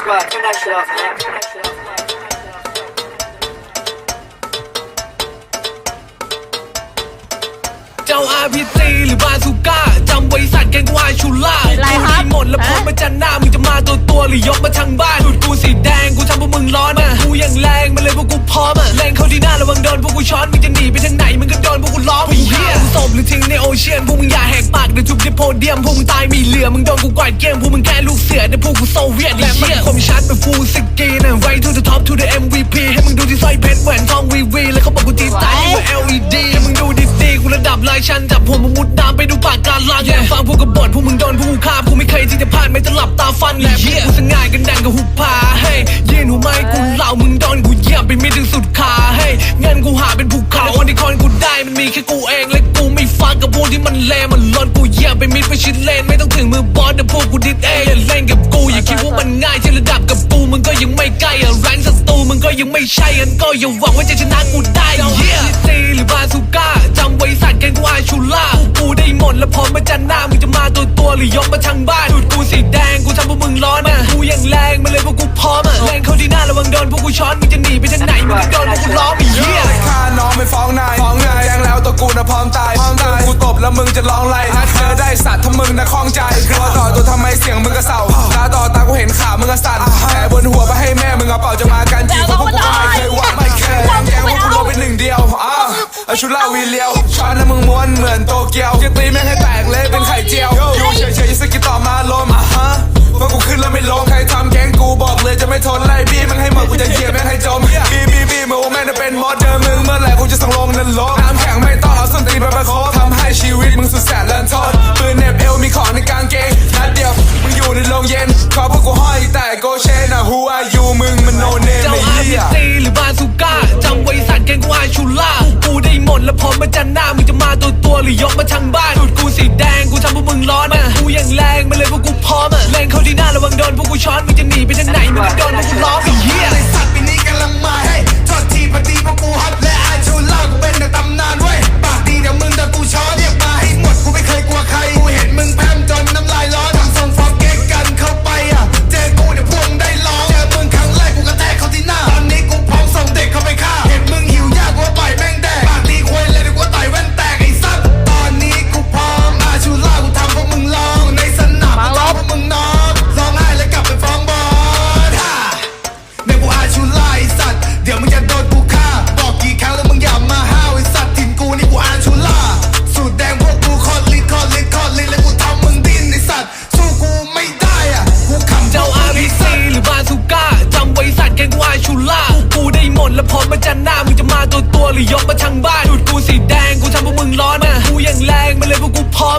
squad, turn that shit off, man. Turn that shit off. เจ้าอาพีซีหรือบาซูก้าจำไว้สัตว์แกงกูอาชูล่าอะไรครับกูหมดแล้วพร้อมฮะมาจันหน้ามึงจะมาตัวตัวหรือยกมาทางบ้านสูตรกูสีแดงกูทำพวกมึงร้อนอะกูอย่างแรงมาเลยพวกกูพร้อมอะแรงเข้าที่หน้าระวังโดนพวกกูช้อนมึงจะหนีไปทางไหนมึงก็โดนพวกกูล้อมมึงเหี้ยศพหรือทิ้งในโอเชียนพวกมึงอย่าแหกปากเดี๋ยวจุบที่โพเดียมพวกมึงตายไม่เหลือมึงโดน กูกวาดเกมพวกมึงแค่ลูกเสือเดี๋ยวพวกกูโซเวียตและมันคมชัดเป็นฟูลสกีนะ right to the top to the MVP ให้มึงดูที่สร้อยเพชรแหวนทองวีวีแล้วเขาบอกกูจีสายมา LED ให้มึงดูดีๆกูระดับลายชันจับหัวมึงมุดน้ำไปดูปากการลางอย่าฟังพวกกบฏพวกมึงโดนพวกกูฆ่ากูไม่เคยที่จะพลาดไม่จะหลับตาฟันแหละพวกกูสง่ายกันดังกับหุบผาเฮ้ยยืนหัว แค่กูเองและกูไม่ฟังกับพวกที่มันเลมันลอนกูเยียไปมิดไปชิดเลนไม่ต้องถึงมือบอสแต่พวกกูดิดเองอย่าเล่นกับกูอย่าคิดว่ามันง่ายที่ระดับกับกูมึงก็ยังไม่ใกล้อะแรงศัตรูมึงก็ยังไม่ใช่อันก็อย่าหวังว่าจะชนะกูได้เยี่ย แล้วมึงจะร้องไล่ถ้าเธอได้สัตว์ถ้ามึงนะคล้องใจตัวต่อตัวทำไมเสียงมึงกระเสาตาต่อตากูเห็นขามึงกระสั่นแผลบนหัวไปให้แม่มึงเอาเป่าจะมากันจีบเพราะพวกกูไม่เคยว่าไม่เคยแกงพวกกูลงเป็นหนึ่งเดียวอ้าวเอาชุดลาวีเลียวช้อนแล้วมึงม้วนเหมือนโตเกียวจะตีแม่งให้แต เย็นขอพวกกูห้อยแต่โกเชนอะ Who are you มึงมันโนเนมเจ้าไม่อาเหี้พียซีหรือบาซูก้าจำไว้สันแกงกูอาชูล่ากูได้หมดแล้วพร้อมมาจันหน้ามึงจะมาตัวตัวหรือยกมาทางบ้านสูตรกูสีแดงกูทำพวกมึงร้อนอะกูอย่างแรงมาเลยพวกกูพร้อมอะแรงเข้าที่หน้าระวังโดนพวกกูช้อนมึงจะหนีไปทางไหนมึงก็โดนพวกกูล้อมไอ้เหี้ย ไอสัตว์ปี นและพรมาจันหน้ามึงจะมาตัวตัวหรือยกมาทางบ้านดูดกูสีแดงกูทำพวกมึงร้อนมากูอย่างแรงมาเลยพวกกูพอ